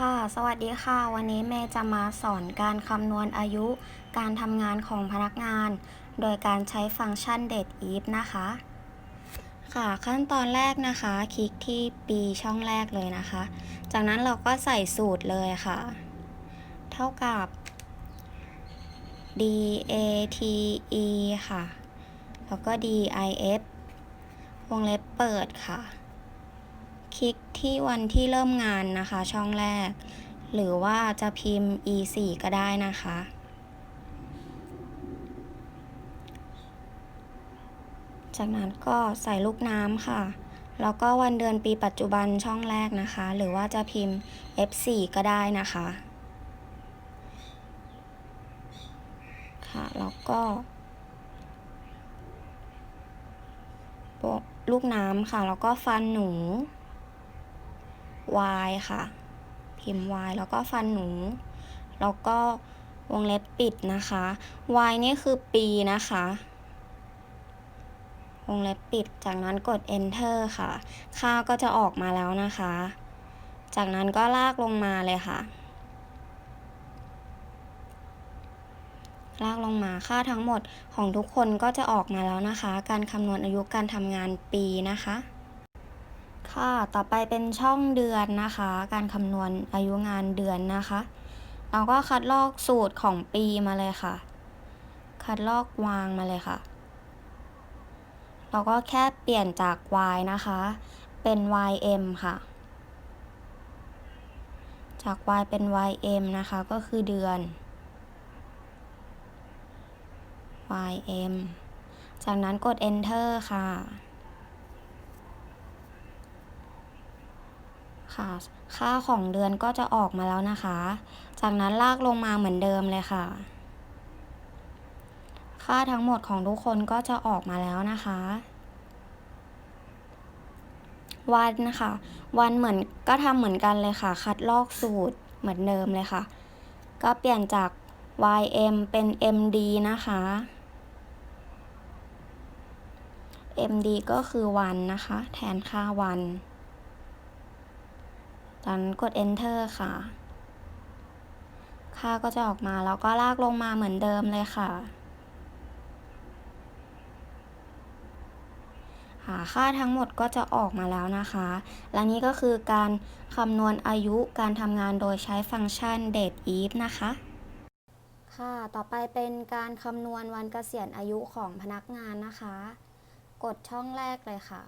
ค่ะ สวัสดีค่ะ วันนี้เมย์จะมาสอนการคำนวณอายุ การทำงานของพนักงาน โดยการใช้ฟังก์ชัน date if นะคะ ค่ะ ขั้นตอนแรกนะคะ คลิกที่ปีช่องแรกเลยนะคะ จากนั้นเราก็ใส่สูตรเลยค่ะ เท่ากับ date ค่ะ แล้วก็ dif วงเล็บเปิดค่ะ คลิกที่วันที่เริ่มงานนะคะ ช่องแรก หรือว่าจะพิมพ์ e 4 ก็ได้นะคะ จากนั้นก็ใส่ลูกน้ำค่ะ แล้วก็วันเดือนปีปัจจุบันช่องแรกนะคะ หรือว่าจะพิมพ์ f 4 ก็ได้นะคะค่ะแล้วก็ลูกน้ำค่ะ แล้วก็ฟันหนู y ค่ะ พิมพ์ y แล้วก็ฟันหนู แล้วก็วงเล็บปิดนะคะ y นี่คือปีนะคะ วงเล็บปิด จากนั้นกด enter ค่ะ ค่าก็จะออกมาแล้วนะคะ จากนั้นก็ลากลงมาเลยค่ะ ลากลงมาค่าทั้งหมดของทุกคนก็จะออกมาแล้วนะคะ การคำนวณอายุการทำงานปีนะคะ ค่ะ ต่อไปเป็นช่องเดือนนะคะ การคำนวณอายุงานเดือนนะคะ เราก็คัดลอกสูตรของปีมาเลยค่ะ คัดลอกวางมาเลยค่ะ เราก็แค่เปลี่ยนจาก y นะคะ เป็น ym ค่ะ จาก y เป็น ym นะคะ ก็คือเดือน ym จากนั้นกด enter ค่ะ ค่ะ ค่าของเดือนก็จะออกมาแล้วนะคะ จากนั้นลากลงมาเหมือนเดิมเลยค่ะ ค่าทั้งหมดของทุกคนก็จะออกมาแล้วนะคะ วันค่ะวันเหมือนก็ทำเหมือนกันเลยค่ะ คัดลอกสูตรเหมือนเดิมเลยค่ะ ก็เปลี่ยนจาก ym เป็น md นะคะ md ก็คือวันนะคะ แทนค่าวัน จากนั้นกด enter ค่ะ ค่าก็จะออกมาแล้วก็ลากลงมาเหมือนเดิมเลยค่ะหาค่าทั้งหมดก็จะออกมาแล้วนะคะ และนี่ก็คือการคำนวณอายุการทำงานโดยใช้ฟังก์ชัน date if นะคะ ค่ะ ต่อไปเป็นการคำนวณวันเกษียณอายุของพนักงานนะคะ กดช่องแรกเลยค่ะ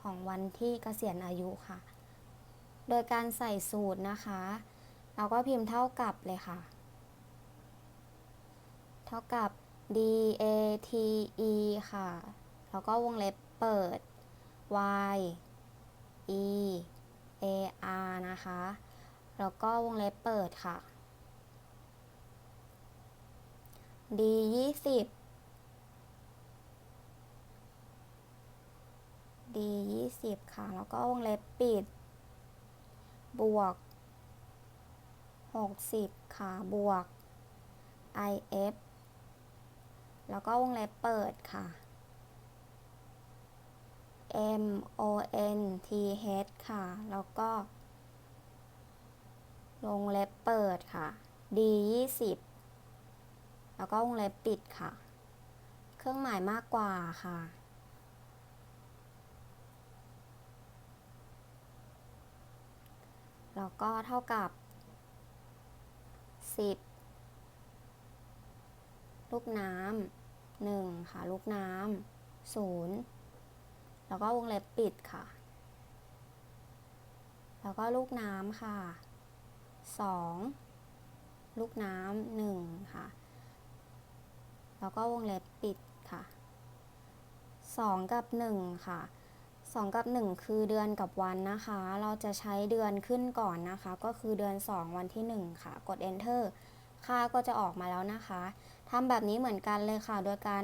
ของวันที่เกษียณอายุค่ะ โดยการใส่สูตรนะคะ เราก็พิมพ์เท่ากับเลยค่ะ เท่ากับ date ค่ะ แล้วก็วงเล็บเปิด y e a r นะคะ แล้วก็วงเล็บเปิดค่ะ d 20 d 20ค่ะ แล้วก็วงเล็บปิด บวก 60 ค่ะ บวก if แล้วก็วงเล็บเปิดค่ะ m o n t h ค่ะ แล้วก็ วงเล็บเปิดค่ะ d 20แล้วก็วงเล็บปิดค่ะ เครื่องหมายมากกว่าค่ะ แล้วก็เท่ากับ 10 ลูกน้ำหนึ่งค่ะ ลูกน้ำศูนย์แล้วก็วงเล็บปิดค่ะ แล้วก็ลูกน้ำค่ะสองลูกน้ำหนึ่งค่ะ แล้วก็วงเล็บปิดค่ะสองกับหนึ่งค่ะ สองกับหนึ่งคือเดือนกับวันนะคะ เราจะใช้เดือนขึ้นก่อนนะคะ ก็คือเดือน 2 วันที่ 1 ค่ะ กด enter ค่าก็จะออกมาแล้วนะคะทำแบบนี้เหมือนกันเลยค่ะ โดยการ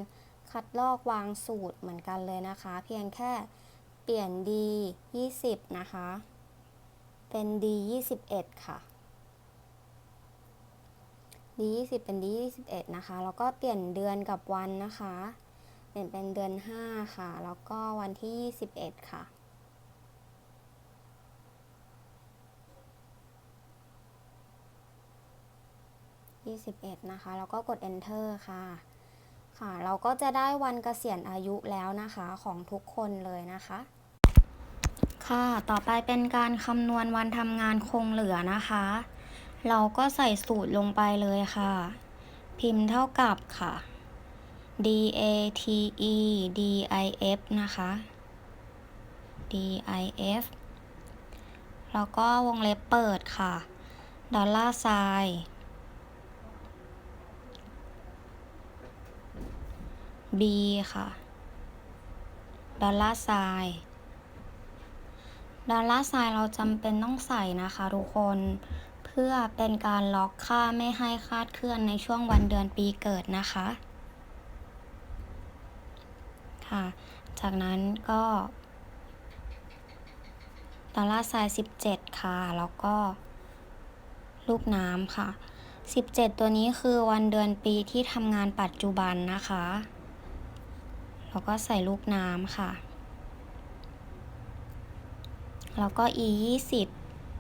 คัดลอกวางสูตรเหมือนกันเลยนะคะ เพียงแค่เปลี่ยน d 20 นะคะ เป็น d 21 ค่ะ d 20 เป็น d 21 นะคะ แล้วก็เปลี่ยนเดือนกับวันนะคะ เปลี่ยนเป็นเดือน 5 ค่ะ แล้วก็วันที่ 21 ค่ะที่11นะคะ แล้วก็กด enter ค่ะ ค่ะ เราก็จะได้วันเกษียณอายุแล้วนะคะของทุกคนเลยนะคะ ค่ะ ต่อไปเป็นการคำนวณวันทำงานคงเหลือนะคะ เราก็ใส่สูตรลงไปเลยค่ะ พิมพ์เท่ากับค่ะ d a t e d i f นะคะ d i f แล้วก็วงเล็บเปิดค่ะ ดอลลาร์ไซน์ b ค่ะ ดอลลาร์ไซน์ดอลลาร์ไซน์เราจำเป็นต้องใส่นะคะทุกคน เพื่อเป็นการล็อกค่าไม่ให้คาดเคลื่อนในช่วงวันเดือนปีเกิดนะคะ ค่ะจากนั้นก็ดอลลาร์ไซน์17 ค่ะ แล้วก็ลูกน้ำค่ะ 17 ตัวนี้คือวันเดือนปีที่ทำงานปัจจุบันนะคะ แล้วก็ใส่ลูกน้ำค่ะ แล้วก็ e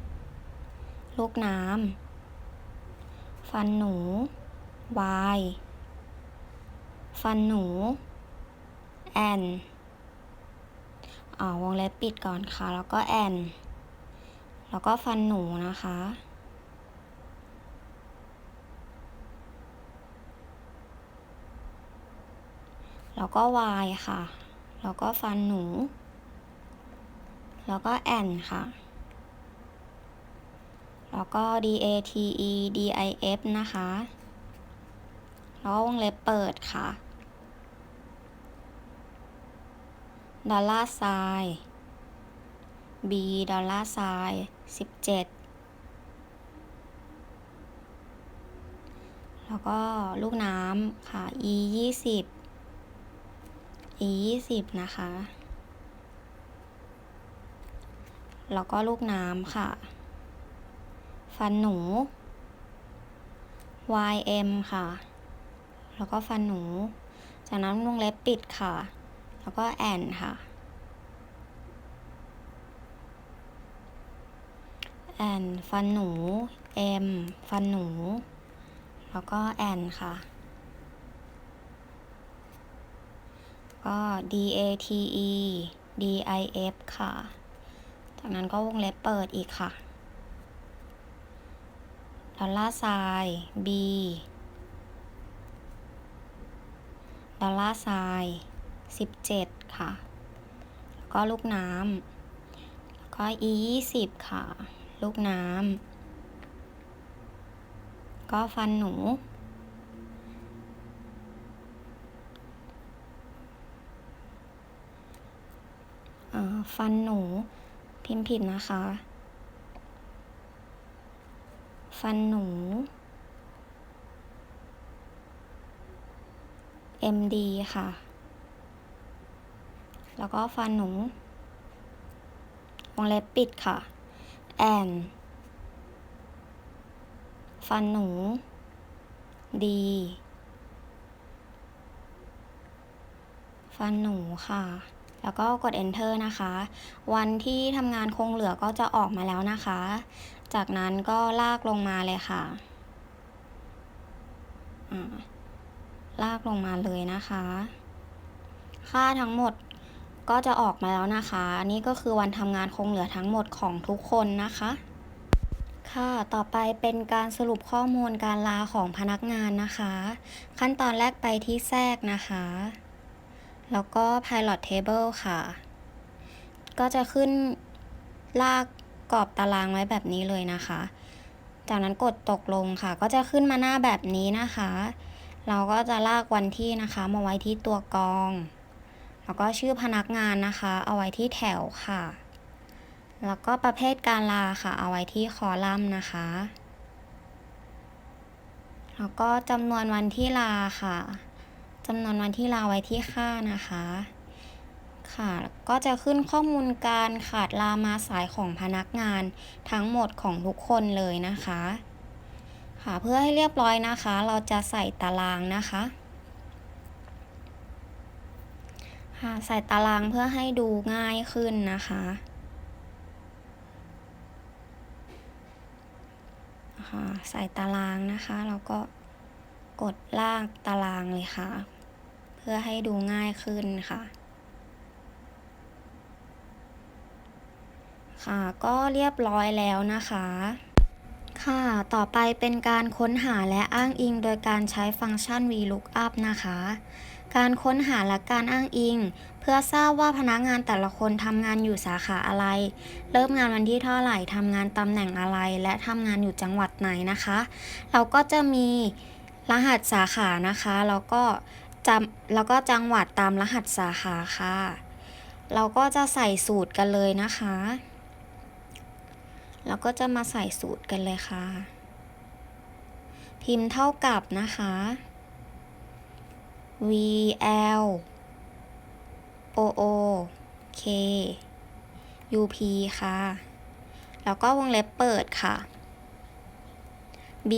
20ลูกน้ำ ฟันหนู y ฟันหนู แอนอ่าวงเล็บปิดก่อนค่ะ แล้วก็แอนแล้วก็ฟันหนูนะคะ แล้วก็ y ค่ะ แล้วก็ฟันหนู แล้วก็แอนค่ะ แล้วก็ d a t e d i f นะคะ แล้ววงเล็บเปิดค่ะ ดอลลาร์ไซน์ b ดอลลาร์ไซน์สิบเจ็ดแล้วก็ลูกน้ำค่ะ e ยี่สิบ e ยี่สิบนะคะ แล้วก็ลูกน้ำค่ะ ฟันหนู ym ค่ะ แล้วก็ฟันหนู จากนั้นวงเล็บปิดค่ะ แล้วก็แอนค่ะแอนฟันหนู m ฟันหนู แล้วก็แอนค่ะก็ d a t e d i f ค่ะ จากนั้นก็วงเล็บเปิดอีกค่ะ ดอลลาร์ไซน์ b ดอลลาร์ไซน์ สิบเจ็ดค่ะ แล้วก็ลูกน้ำแล้วก็ e ยี่สิบค่ะ ลูกน้ำก็ฟันหนู ฟันหนูพิมพ์ผิดนะคะ ฟันหนู MD ค่ะ แล้วก็ฟันหนูวงเล็บปิดค่ะแอนฟันหนู D ฟันหนูค่ะ แล้วก็กด enter นะคะ วันที่ทำงานคงเหลือก็จะออกมาแล้วนะคะ จากนั้นก็ลากลงมาเลยค่ะ ลากลงมาเลยนะคะ ค่าทั้งหมด ก็จะออกมาแล้วนะคะ นี่ก็คือวันทำงานคงเหลือทั้งหมดของทุกคนนะคะ ค่ะ ต่อไปเป็นการสรุปข้อมูลการลาของพนักงานนะคะ ขั้นตอนแรกไปที่แทรกนะคะ แล้วก็ pilot table ค่ะ ก็จะขึ้นลากกรอบตารางไว้แบบนี้เลยนะคะ จากนั้นกดตกลงค่ะ ก็จะขึ้นมาหน้าแบบนี้นะคะ เราก็จะลากวันที่นะคะมาไว้ที่ตัวกรอง แล้วก็ชื่อพนักงานนะคะ เอาไว้ที่แถวค่ะ แล้วก็ประเภทการลาค่ะ เอาไว้ที่คอลัมน์นะคะ แล้วก็จำนวนวันที่ลาค่ะจำนวนวันที่ลาไว้ที่ค่านะคะ ค่ะ ก็จะขึ้นข้อมูลการขาดลามาสายของพนักงานทั้งหมดของทุกคนเลยนะคะ ค่ะ เพื่อให้เรียบร้อยนะคะ เราจะใส่ตารางนะคะ ค่ะใส่ตารางเพื่อให้ดูง่ายขึ้นนะคะค่ะใส่ตารางนะคะแล้วก็กดลากตารางเลยค่ะ เพื่อให้ดูง่ายขึ้นค่ะ ค่ะก็เรียบร้อยแล้วนะคะ ค่ะต่อไปเป็นการค้นหาและอ้างอิงโดยการใช้ฟังก์ชัน VLOOKUP นะคะ การค้นหาและการอ้างอิง เพื่อทราบว่าพนักงานแต่ละคนทำงานอยู่สาขาอะไร เริ่มงานวันที่เท่าไหร่ทำงานตำแหน่งอะไร และทำงานอยู่จังหวัดไหนนะคะ เราก็จะมีรหัสสาขานะคะแล้วก็จำแล้วก็จังหวัดตามรหัสสาขาค่ะ เราก็จะใส่สูตรกันเลยนะคะ เราก็จะมาใส่สูตรกันเลยค่ะ พิมพ์เท่ากับนะคะ VL OO K UP ค่ะ แล้วก็วงเล็บเปิดค่ะ B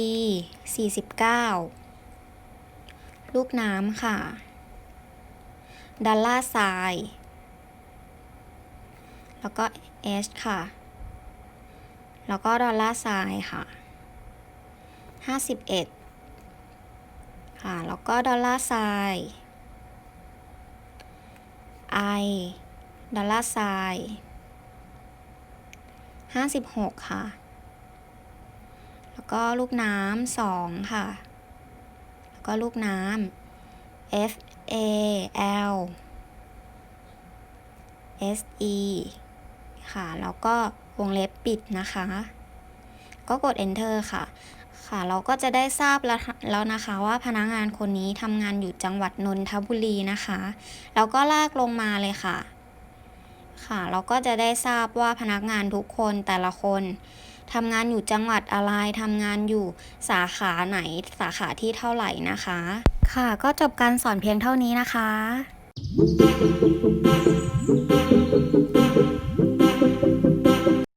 49 ลูกน้ำค่ะ ดอลลาร์ไซน์แล้วก็ H ค่ะ แล้วก็ดอลลาร์ไซน์ค่ะ 51 ค่ะ แล้วก็ดอลลาร์ไซน์ I ดอลลาร์ไซน์56ค่ะ แล้วก็ลูกน้ำสองค่ะ แล้วก็ลูกน้ำ F A L S E ค่ะ แล้วก็วงเล็บปิดนะคะ ก็กด enter ค่ะ ค่ะ เราก็จะได้ทราบแล้วนะคะว่าพนักงานคนนี้ทำงานอยู่จังหวัดนนทบุรีนะคะ แล้วก็ลากลงมาเลยค่ะ ค่ะ เราก็จะได้ทราบว่าพนักงานทุกคนแต่ละคนทำงานอยู่จังหวัดอะไรทำงานอยู่สาขาไหนสาขาที่เท่าไหร่นะคะ ค่ะ ก็จบการสอนเพียงเท่านี้นะคะ